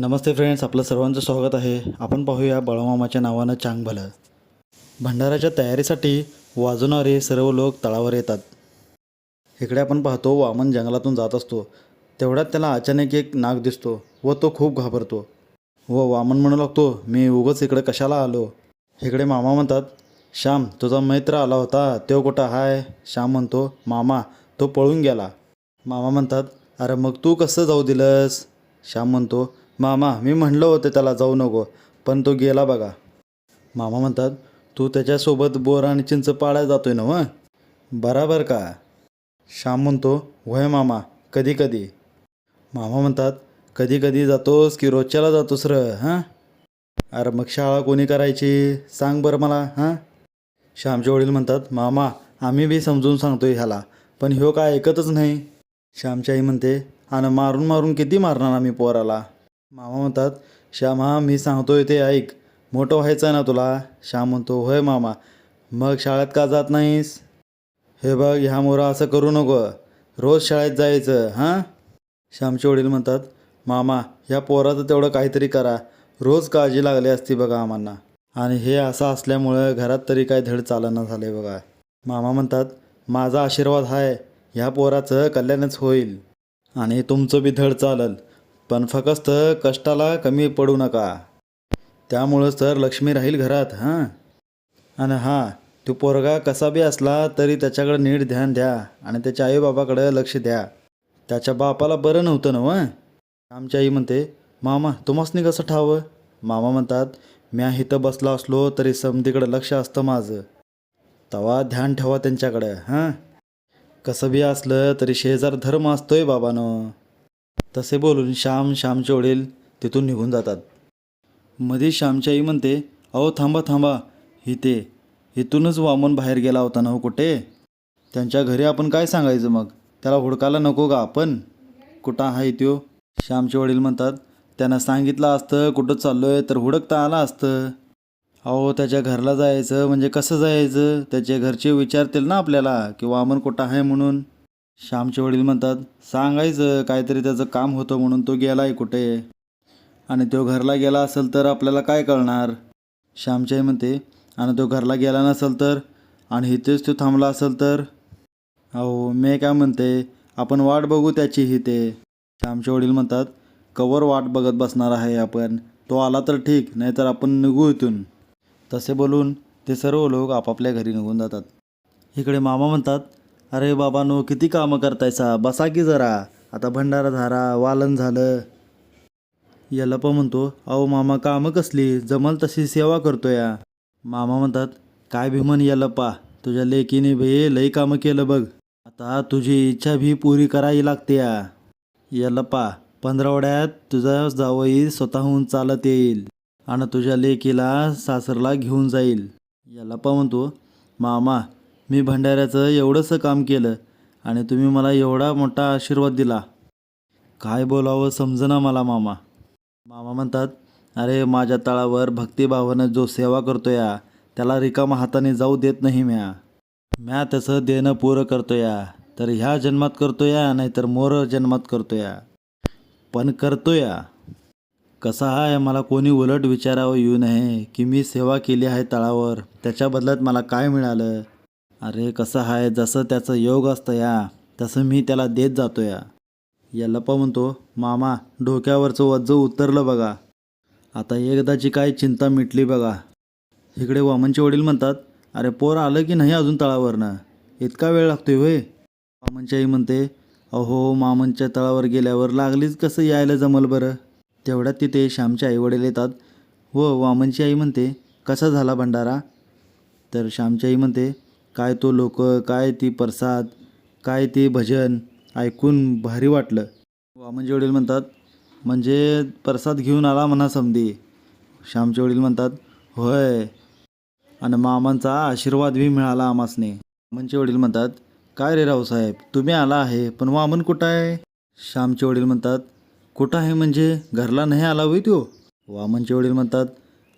नमस्ते friends आपलं सर्वांचं स्वागत आहे. आपण पाहूया बळमामाच्या नावानं चांग भलं. भंडाऱ्याच्या तयारीसाठी वाजवणारे सर्व लोक तळावर येतात. इकडे आपण पाहतो वामन जंगलातून जात असतो. तेवढ्यात त्याला अचानक एक नाग दिसतो व तो खूप घाबरतो. व वामन म्हणू लागतो मी उगंच इकडे कशाला आलो? इकडे मामा म्हणतात श्याम तुझा मित्र आला होता तो कुठं हाय? श्याम म्हणतो मामा तो पळून गेला. मामा म्हणतात अरे मग तू कसं जाऊ दिलंस? श्याम म्हणतो मामा मी म्हणलं होतं त्याला जाऊ नको पण तो गेला बघा. मामा म्हणतात तू त्याच्यासोबत बोर आणि चिंच पाळायला जातोय ना मग बराबर का? श्याम म्हणतो होय मामा कधी कधी. मामा म्हणतात कधी कधी जातोस की रोजच्याला जातोस र हां? अरे मग शाळा कोणी करायची? सांग बरं मला हां? श्यामचे वडील म्हणतात मामा आम्ही बी समजून सांगतोय ह्याला पण ह्यो काय ऐकतच नाही. श्यामची आई म्हणते आणि मारून मारून किती मारणार आम्ही पोराला? मामा म्हणतात श्यामा मी सांगतोय ते ऐक. मोठं व्हायचं आहे ना तुला? श्याम म्हणतो होय मामा. मग शाळेत का जात नाहीस? हे बघ ह्या मोरा असं करू नको. रोज शाळेत जायचं हां? श्यामचे वडील म्हणतात मामा ह्या पोराचं तेवढं काहीतरी करा. रोज काळजी लागली असती बघा आम्हाला आणि हे असं असल्यामुळं घरात तरी काय धड चालना झाले बघा. मामा म्हणतात माझा आशीर्वाद आहे ह्या पोराचं कल्याणच होईल. आणि तुमचं बी धड चालल. पण फक्त कष्टाला कमी पडू नका. त्यामुळंच तर लक्ष्मी राहील घरात हां? आणि हां तो पोरगा कसा बी असला तरी त्याच्याकडे नीट ध्यान द्या आणि त्याच्या आईबाबाकडे लक्ष द्या. त्याच्या बापाला बरं नव्हतं ना वं आमची आई म्हणते मामा तुम्हासनी कसं ठावं? मामा म्हणतात म्या इथं बसला असलो तरी समधीकडं लक्ष असतं माझं. तवा ध्यान ठेवा त्यांच्याकडं हां? कसं बी असलं तरी शेजार धर्म असतोय बाबानं. तसे बोलून श्याम श्यामचे वडील तिथून निघून जातात. मध्ये श्यामची आई म्हणते अहो थांबा थांबा. इथे इथूनच वामन बाहेर गेला होता ना हो कुठे? त्यांच्या घरी आपण काय सांगायचं मग? त्याला हुडकायला नको का आपण? कुठं आहे त्यो? श्यामचे वडील म्हणतात त्यांना सांगितलं असतं कुठं चाललोय तर हुडकता आलं असतं. अहो त्याच्या घरला जायचं म्हणजे कसं जायचं? त्याचे घरचे विचारतील ना आपल्याला की वामन कुठं आहे म्हणून. श्यामचे वडील म्हणतात सांगायचं काहीतरी त्याचं काम होतं म्हणून तो गेला आहे कुठे? आणि तो घरला गेला असेल तर आपल्याला काय कळणार? श्यामच्याही आई म्हणते आणि तो घरला गेला नसेल तर? आणि इथेच तो थांबला असेल तर? अहो मी काय म्हणते आपण वाट बघू त्याची ते श्यामचे वडील म्हणतात कवर वाट बघत बसणार आहे आपण. तो आला तर ठीक नाहीतर आपण निघू इथून. तसे बोलून ते सर्व लोक आपापल्या घरी निघून जातात. इकडे मामा म्हणतात अरे बाबानो किती कामं करतायसा बसा की जरा. आता भंडारा झारा वालन झालं. याला पण म्हणतो अहो मामा कामं कसली? जमल तशी सेवा करतो या मामा म्हणतात काय भीमन यल्लप्पा तुझ्या लेकीने भे लई कामं केलं बघ. आता तुझी इच्छा भी पुरी करावी लागते या. यल्लप्पा पंधरावड्यात तुझा जावई स्वतःहून चालत येईल आणि तुझ्या लेकीला सासरला घेऊन जाईल. यल्लप्पा म्हणतो मामा मी भंडाऱ्याचं एवढंसं काम केलं आणि तुम्ही मला एवढा मोठा आशीर्वाद दिला. काय बोलावं समजना मला मामा. मामा म्हणतात अरे माझ्या तळावर भक्तिभावानं जो सेवा करतो या त्याला रिकामा हाताने जाऊ देत नाही म्या. म्या त्याचं देणं पुरं करतो या तर ह्या जन्मात करतो या नाहीतर मोर जन्मात करतो या पण करतो या कसा आहे मला कोणी उलट विचारावं येऊ नये की मी सेवा केली आहे तळावर त्याच्या बदल्यात मला काय मिळालं? अरे कसं आहे जसं त्याचं योग असतं या तसं मी त्याला देत जातो या. यल्लप्पा म्हणतो मामा डोक्यावरचं वज्ज उतरलं बघा. आता एकदाची काय चिंता मिटली बघा. इकडे वामनचे वडील म्हणतात अरे पोर आलं की नाही अजून तळावरनं? इतका वेळ लागतोय होय. वामनची आई म्हणते अहो मामनच्या तळावर गेल्यावर लागलीच कसं यायला जमल बरं? तेवढ्यात तिथे श्यामचे आईवडील येतात. व वामनची आई म्हणते कसा झाला भंडारा? तर श्यामची आई म्हणते काय तो लोक काय ती प्रसाद काय ते भजन ऐकून भारी वाटलं. वामनचे वडील म्हणतात म्हणजे प्रसाद घेऊन आला म्हणा समधी. श्यामचे वडील म्हणतात होय. आणि मामांचा आशीर्वाद बी मिळाला आमासने. वामनचे वडील म्हणतात काय रे रावसाहेब तुम्ही आला आहे पण वामन कुठं आहे? श्यामचे वडील म्हणतात कुठं आहे म्हणजे? घरला नाही आला होई तो. वामनचे वडील म्हणतात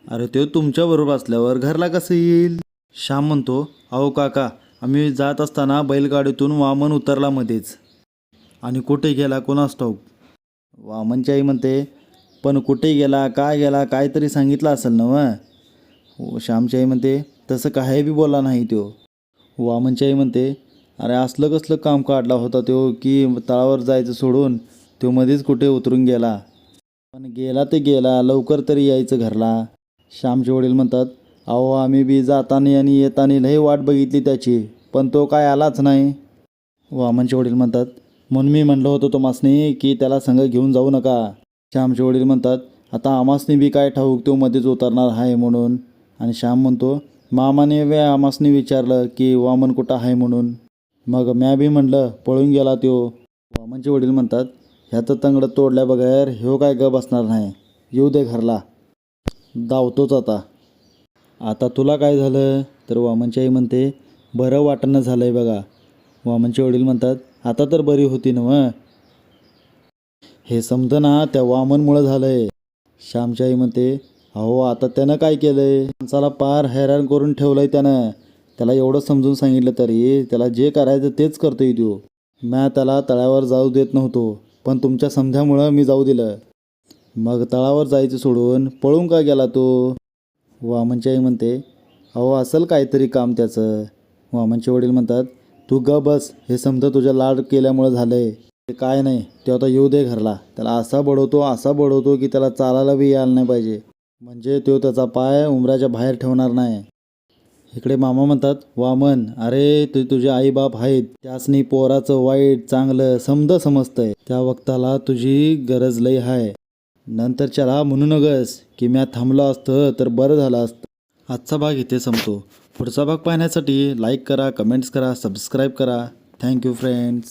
अरे तो तुमच्याबरोबर असल्यावर घरला कसं येईल? श्याम म्हणतो अहो काका आम्ही जात असताना बैलगाडीतून वामन उतरला मध्येच. आणि कुठे गेला कोणास ठाऊक? वामनची आई म्हणते पण कुठे गेला काय गेला काहीतरी सांगितलं असेल ना व? श्यामची आई म्हणते तसं काही बी बोला नाही तो वामनची आई म्हणते अरे असलं कसलं काम काढला होता तो की तळावर जायचं सोडून तो मध्येच कुठे उतरून गेला? पण गेला ते गेला लवकर तरी यायचं घरला. श्यामचे वडील म्हणतात अहो आम्ही बी जाताना आणि येताना लई वाट बघितली त्याची पण तो काय आलाच नाही. वामनचे वडील म्हणतात म्हणून मी म्हणलं होतं तुम्हासनी की त्याला संग घेऊन जाऊ नका. श्यामचे वडील म्हणतात आता आमासनी बी काय ठाऊक तो मध्येच उतरणार आहे म्हणून. आणि श्याम म्हणतो मामाने वे आमासनी विचारलं की वामन कुठं आहे म्हणून. मग म्या बी म्हणलं पळून गेला त्यो. वामनचे वडील म्हणतात ह्याचं तंगडं तोडल्या बगैर ह्यो काय ग बसणार नाही. येऊ दे घरला. धावतोच आता. आता तुला काय झालं तर वामनची आई म्हणते बरं वाटणं झालं आहे बघा. वामनचे वडील म्हणतात आता तर बरी होती ना मग हे समजं ना त्या वामनमुळं झालं आहे श्यामची आई म्हणते अहो आता त्यानं काय केलं आहे माणसाला पार हैराण करून ठेवलं आहे त्यानं. त्याला एवढं समजून सांगितलं तरी त्याला जे करायचं तेच करतोय तो. म्या त्याला तळ्यावर जाऊ देत नव्हतो पण तुमच्या समध्यामुळं मी जाऊ दिलं. मग तळावर जायचं सोडून पळून का गेला तो? वामनची आई म्हणते अहो असेल काहीतरी काम त्याचं. वामनचे वडील म्हणतात तू ग बस हे समजा तुझ्या लाड केल्यामुळं झालं आहे ते काय नाही ते आता येऊ दे घरला. त्याला असा बडवतो असा बडवतो की त्याला चालायला बी यायला नाही पाहिजे. म्हणजे तो त्याचा पाय उमराच्या बाहेर ठेवणार नाही. इकडे मामा म्हणतात वामन अरे तू तुझे आईबाप आहेत. त्यासनी पोराचं वाईट चांगलं समद समजतंय. त्या वक्ताला तुझी गरज लई आहे नंतर चला म्हणू नगस की म्या थांबलो असतं तर बरं झालं असतं. आजचा भाग इथे संपतो. पुढचा भाग पाहण्यासाठी लाईक करा कमेंट्स करा सबस्क्राईब करा. Thank you friends